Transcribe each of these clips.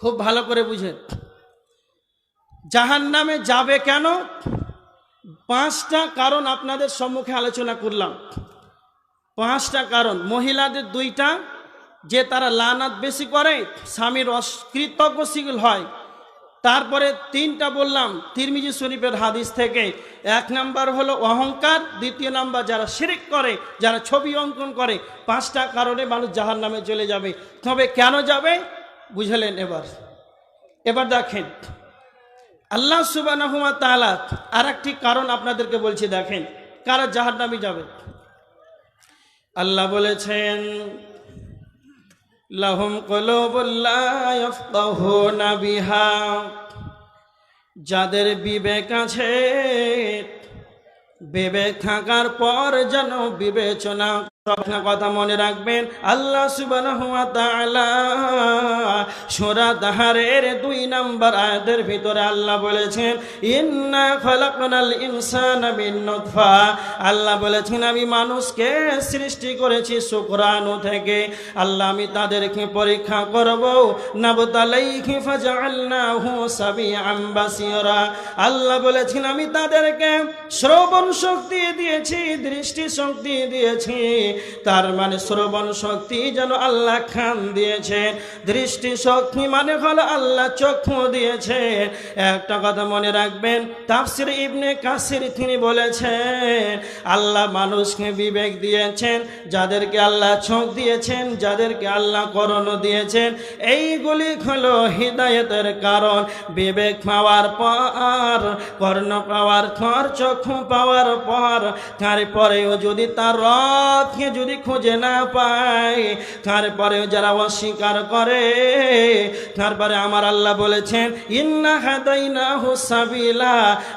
খুব ভালো করে বুঝেন। জাহান নামে যাবে কেন? পাঁচটা কারণ আপনাদের সম্মুখে আলোচনা করলাম। পাঁচটা কারণ, মহিলাদের দুইটা, যে তারা লানাত বেশি করে, স্বামীর অকৃতজ্ঞশীল হয়। তারপরে তিনটা বললাম, তিরমিজি শরীফের হাদিস থেকে। এক নাম্বার হলো অহংকার, দ্বিতীয় নাম্বার যারা শিরিক করে, যারা ছবি অঙ্কন করে, পাঁচটা কারণে মানুষ জাহান নামে চলে যাবে। তবে কেন যাবে? বুঝলেন এবার। এবার দেখেন, আল্লাহ সুবাহ তালা আর একটি কারণ আপনাদেরকে বলছি, দেখেন, কারা জাহার নামে যাবে? আল্লাহ বলেছেন, লাহুম বিহা, যাদের বিবেক আছে, বিবেক থাকার পর যেন বিবেচনা কথা মনে রাখবেন। আল্লাহ সুবহানাহু ওয়া তাআলা সূরা তাহারের দুই নাম্বার আয়াতের ভিতরে আল্লাহ বলেছেন, ইন্না খালাকনাল ইনসানা নুতফা। আল্লাহ বলেছেন, আমি মানুষকে সৃষ্টি করেছি শুকরাণু থেকে। আল্লাহ, আমি তাদেরকে পরীক্ষা করব। নাবতালাইহি ফাজআলনাহু সাবিআম বাসীরা। আল্লাহ বলেছেন, আমি তাদেরকে শ্রবণ শক্তি দিয়েছি, দৃষ্টি শক্তি দিয়েছি। তার মানে শ্রবণ শক্তি যেন আল্লাহ খান দিয়েছে। দৃষ্টি শক্তি মানে হলো আল্লাহ চক্ষু দিয়েছে। একটা কথা মনে রাখবেন, তাফসির ইবনে কাসির তিনি বলেছেন, আল্লাহ মানুষকে বিবেক দিয়েছেন, যাদেরকে আল্লাহ চোখ দিয়েছেন, যাদেরকে আল্লাহ করণ দিয়েছেন, এইগুলি হলো হৃদায়তের কারণ। বিবেক পাওয়ার পর, কর্ণ পাওয়ার পর চক্ষু পাওয়ার পর তারপরেও যদি তার রথকে যদি খুঁজে না পায় তারপরেও যারা অস্বীকার করে তারপরে আমার আল্লাহ বলেছেন, ইন্না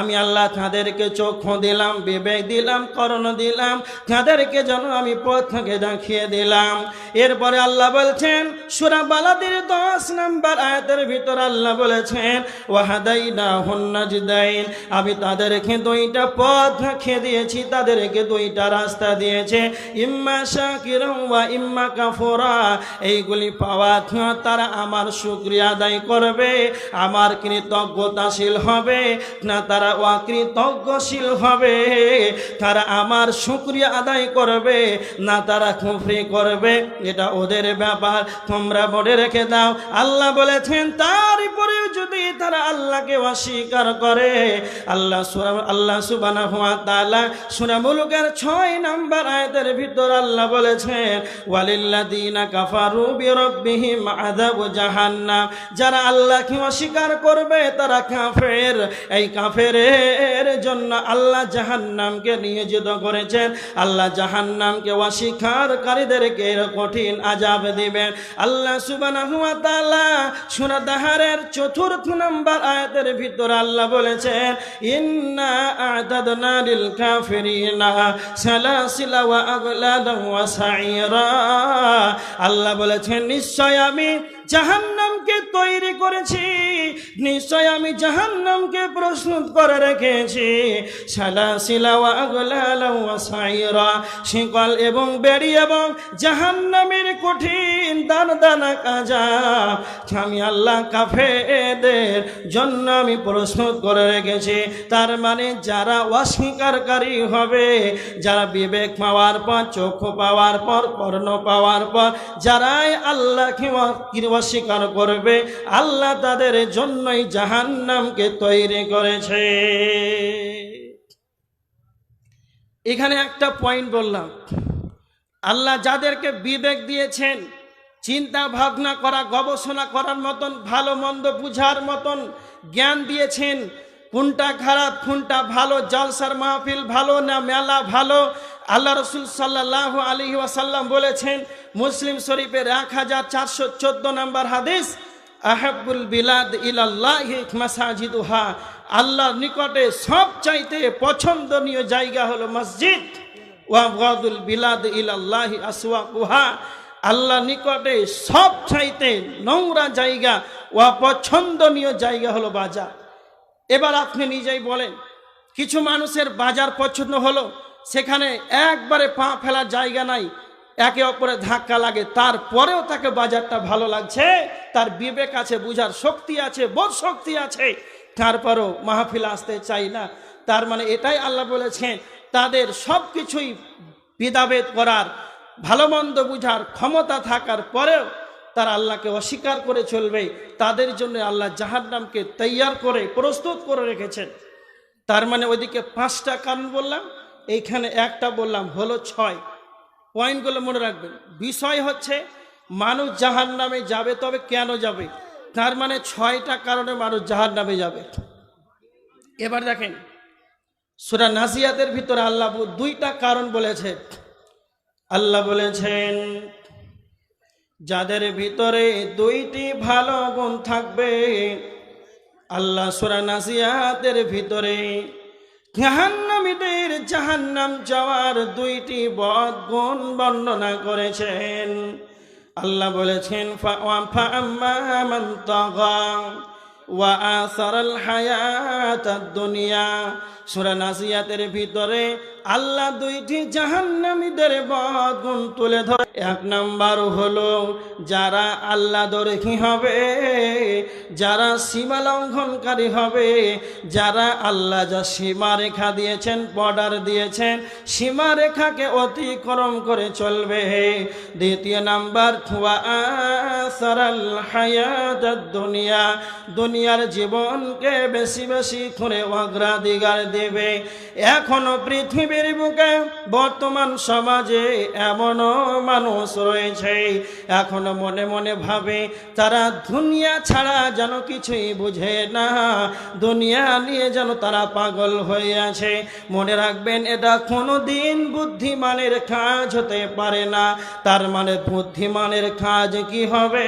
আমি আল্লাহ তাদেরকে চক্ষু দিলাম, বিবেক দিলাম, করণ দিলাম, তাদেরকে যেন আমি পথকে দেখিয়ে দিলাম। এরপরে আল্লাহ বলছেন, সুরা বালাদির দশ নাম্বার আয়াতের ভিতর আল্লাহ বলেছেন ওয়াহাদাইনা হুন্নাজদাইন আমি তাদেরকে দুইটা পথ দেখিয়ে দিয়েছি, তাদেরকে দুইটা রাস্তা দিয়েছে। ইম্মা শাকিরম ওয়া ইম্মা কাফুরা। এইগুলি পাওয়া তারা আমার শুক্রিয়া আদায় করবে, আমার কৃতজ্ঞতাশীল হবে, না তারা অকৃতজ্ঞশীল হবে, তারা আমার শুক্রিয়া আদায় করবে, না তারা খুফরি করবে, এটা ওদের ব্যাপার, তোমরা বলে রেখে দাও। আল্লাহ বলেছেন তারপরে যদি তারা আল্লাহকে অস্বীকার করে, আল্লাহ আল্লাহ সুবানা হুয়া তালা সুরা মুলুকের ছয় নাম্বার আয়তের ভিতর আল্লাহ বলেছেন ওয়ালিল্লাদিনা কাফারু বিরব্বিহিম আযাবু জাহান্নাম। যারা আল্লাহকে অস্বীকার করবে, তারা কাফের। এই কাফেরের জন্য আল্লাহ জাহান্নামকে নিয়োজিত করেছেন। আল্লাহ জাহান্নামকে অস্বীকারীদেরকে কঠিন আজাব দিবেন। আল্লাহ সুবহানাহু ওয়া তাআলা সূরা দাহারের চতুর্থ নাম্বার আয়াতের ভিতর আল্লাহ বলেছেন, ইন্না আ'তাদনা লিল কাফিরিনা আল্লাহ বলেছেন, নিশ্চয় আমি জাহান্নামকে তৈরি করেছি। নিশ্চয় আমি জাহান্নামকে প্রস্তুত করে রেখেছি। শিকল এবং বেড়ি এবং জাহান্নামের কঠিন দান, দানা কাজা। আমি আল্লাহ কাফেদের জন্য আমি প্রস্তুত করে রেখেছি। তার মানে যারা অস্বীকারী হবে, যারা বিবেক পাওয়ার পর চক্ষু পাওয়ার পর, কর্ণ পাওয়ার পর, যারাই আল্লাহকে অস্বীকার করবে আল্লাহ তাদের জন্যই জাহান্নামকে তৈরি করেছে। এখানে একটা পয়েন্ট বললাম। আল্লাহ যাদেরকে বিবেক দিয়েছেন, চিন্তা ভাবনা করা, গবেষণা করার মতন, ভালো মন্দ বুঝার মতন জ্ঞান দিয়েছেন, কোনটা খারাপ, কোনটা ভালো, জলসার মাহফিল ভালো না মেলা ভালো? আল্লাহ রসুল সাল্লাহ আলী ওয়াসাল্লাম বলেছেন, মুসলিম শরীফের এক হাজার চারশো চোদ্দ নম্বর হাদিস আহাবুল বিলাদ ইলাল্লাহ মাসাজিদুহা। আল্লাহর নিকটে সব চাইতে পছন্দনীয় জায়গা হলো মসজিদ। ওয়াবগাদুল বিলাদ ইলাল্লাহ আসওয়াকুহা। আল্লাহ নিকটে সব চাইতে নোংরা জায়গা ও পছন্দনীয় জায়গা হলো বাজার। এবার আপনি নিজেই বলেন, কিছু মানুষের বাজার পছন্দ হলো, সেখানে একবারে পা ফেলার জায়গা নাই একে অপরে ধাক্কা লাগে, তারপরেও তাকে বাজারটা ভালো লাগছে, তার বিবেক আছে, বুঝার শক্তি আছে, বোধ শক্তি আছে, তারপরও মাহফিল আসতে চাই না। তার মানে এটাই আল্লাহ বলেছেন, তাদের সব কিছুই বিদাবেদ করার, ভালো মন্দ বুঝার ক্ষমতা থাকার পরেও তারা আল্লাহকে অস্বীকার করে চলবে। তাদের জন্য আল্লাহ জাহান্নামকে তৈয়ার করে, প্রস্তুত করে রেখেছেন। তার মানে ওইদিকে পাঁচটা কারণ বললাম, এইখানে একটা বললাম হলো ছয়। পয়েন্টগুলো মনে রাখবেন। বিষয় হচ্ছে, মানুষ জাহান নামে যাবে, তবে কেন যাবে? তার মানে ছয়টা কারণে মানুষ জাহান নামে যাবে। এবার দেখেন, সুরা নাজিয়াতের ভিতরে আল্লাহ দুইটা কারণ বলেছে। আল্লাহ বলেছেন, যাদের ভিতরে দুইটি ভালো গুণ থাকবে, আল্লাহ সুরা নাজিয়াতের ভিতরে জাহান্নামীদের জাহান্নাম যাওয়ার দুইটি বদ গুণ বর্ণনা করেছেন। আল্লাহ বলেছেন ওয়া আসারাল হায়াত দুনিয়া সুরা নাসিয়াতের ভিতরে আল্লাহ দুইটি জাহান্নামীদের বদ গুণ তুলে ধরে। এক নাম্বার হলো, যারা আল্লাহ দরখি হবে, যারা সীমা লঙ্ঘনকারী হবে, যারা আল্লাহ যা সীমা রেখা দিয়েছেন, বর্ডার দিয়েছেন, সীমা রেখাকে অতিক্রম করে চলবে। দ্বিতীয় নাম্বার, থুয়া সারাল হায়াত দুনিয়া। দুনিয়ার জীবনকে বেশি বেশি করে অগ্রাধিকার দেবে। এখনও পৃথিবীর বুকে বর্তমান সমাজে এমনও মানুষ রয়েছে। এখনও মনে মনে ভাবে, তারা দুনিয়া ছাড়া যেন কিছুই বুঝে না। দুনিয়া নিয়ে যেন তারা পাগল হয়ে আছে। মনে রাখবেন, এটা কোনো দিন বুদ্ধিমানের কাজ হতে পারে না। তার মানে বুদ্ধিমানের কাজ কি হবে?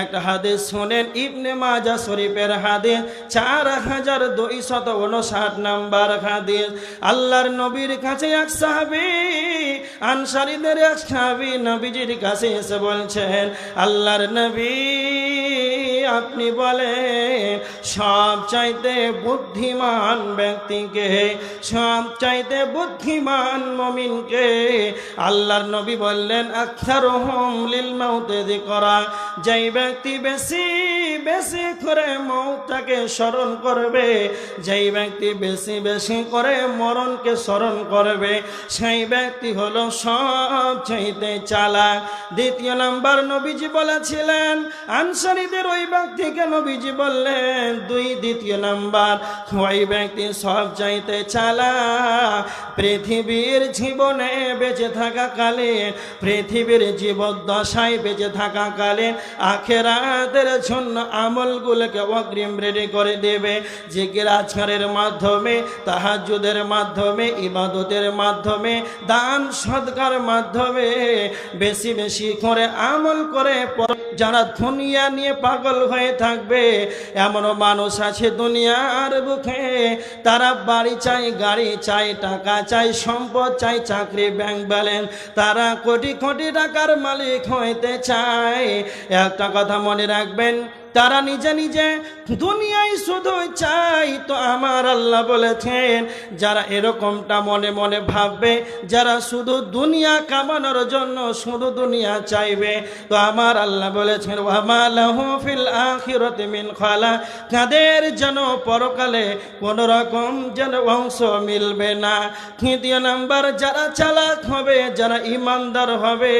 একটা হাদিস শোনেন, ইবনে মাজা শরীফের হাদিস, চার হাজার দুইশত উনষাট নাম্বার হাদিস। আল্লাহর নবীর কাছে এক সাহাবি, আনসারীদের এক সাহাবি নবীজির কাছে এসে বলছেন, আল্লাহর নবী, আপনি বলে সব চাইতে বুদ্ধিমান ব্যক্তিকে, সব চাইতে বুদ্ধিমান মমিনকে আল্লাহর নবী বললেন আখার হোম লিল মৌতে করা যেই ব্যক্তি বেশি বেশি করে মৌটাকে স্মরণ করবে, যেই ব্যক্তি বেশি বেশি করে মরণকে স্মরণ করবে, সেই ব্যক্তি হলো সব চাইতে চালাক। দ্বিতীয় নাম্বার নবীজি বলেছিলেন, আনসারীদের ওই ব্যক্তিকে নবীজি বললেন, দুই দ্বিতীয় নাম্বার, ওই ব্যক্তি সব চাইতে চালা পৃথিবীর জীবনে বেঁচে থাকা কালে পৃথিবীর জীবদ্দশায় বেঁচে থাকা কালে আখেরাতের জন্য আমলগুলোকে অগ্রিম রেডি করে দেবে। যে রাজগারের মাধ্যমে তাহাজুদের মাধ্যমে, ইবাদতের মাধ্যমে, দান সদকার মাধ্যমে বেশি বেশি করে আমল করে যারা দুনিয়া নিয়ে পাগল হয়ে থাকবে, এমনও মানুষ আছে দুনিয়ার বুকে। তারা বাড়ি চাই, গাড়ি চাই, টাকা চাই, সম্পদ চাই, চাকরি, ব্যাংক ব্যালেন্স। তারা কোটি কোটি টাকার মালিক হইতে চায়। একটা কথা মনে রাখবেন তারা নিজে নিজে, দুনিয়ায় শুধু চাই তো আমার আল্লাহ বলেছেন। যারা এরকমটা মনে মনে ভাববে, যারা শুধু দুনিয়া কামানোর জন্য শুধু দুনিয়া চাইবে, তো আমার আল্লাহ বলেছেন মিন তাদের যেন পরকালে কোন রকম যেন অংশ মিলবে না। তৃতীয় নাম্বার, যারা চালাক হবে, যারা ইমানদার হবে,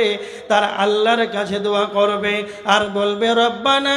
তারা আল্লাহর কাছে দোয়া করবে আর বলবে, রব্বানা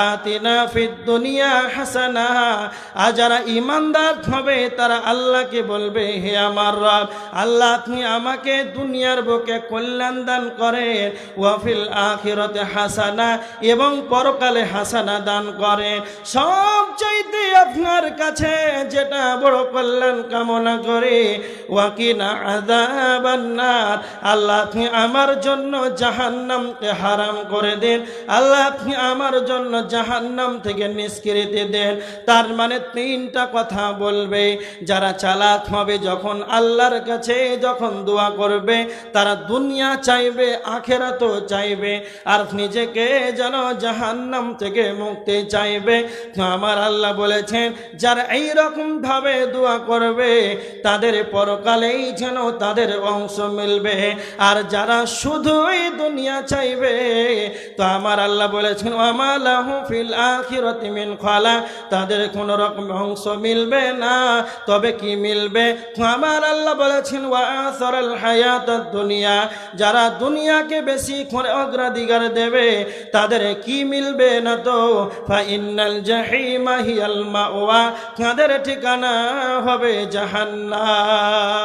আতিনা ফিদ দুনিয়া হাসানা। আর যারা ইমানদার হবে, তারা আল্লাহকে বলবে, হে আমার রব, আল্লাহ আপনি আমাকে দুনিয়ার বুকে কল্যাণ দান করেন। ওয়াফিল আখিরতে হাসানা, এবং পরকালে হাসানা দান করেন। সব চাইতে আপনার কাছে যেটা বড় কল্যাণ কামনা করে ওয়াকিনা আদাবান্নার আল্লাহ আপনি আমার জন্য জাহান্নামকে হারাম করে দেন। আল্লাহ আপনি আমার জন্য জাহান্নাম থেকে নিষ্কৃতি দেন। তার মানে তিনটা কথা বলবে। যারা চালাক হবে, যখন আল্লাহর কাছে যখন দোয়া করবে, তারা দুনিয়া চাইবে, আখেরাতও চাইবে। আর নিজেকে যেন জাহান্নাম থেকে মুক্তি চাইবে। আমার আল্লাহ বলেছেন, যারা এই রকম ভাবে দোয়া করবে, তাদের পরকালেই যেন তাদের অংশ মিলবে। আর যারা শুধুই দুনিয়া চাইবে, তো আমার আল্লাহ বলেছেন আমালাহু ফিল মিন তাদের কোন রকম অংশ মিলবে না। তবে কি মিলবে? আমার আল্লাহ বলেছেন, ওয়া হায়াতাদ দুনিয়া যারা দুনিয়াকে বেশি করে অগ্রাধিকার দেবে, তাদের কি মিলবে না তো? ফা ইন্নাল জাহিমা হিয়াল মাওয়া, তাদের ঠিকানা হবে জাহান্নাম।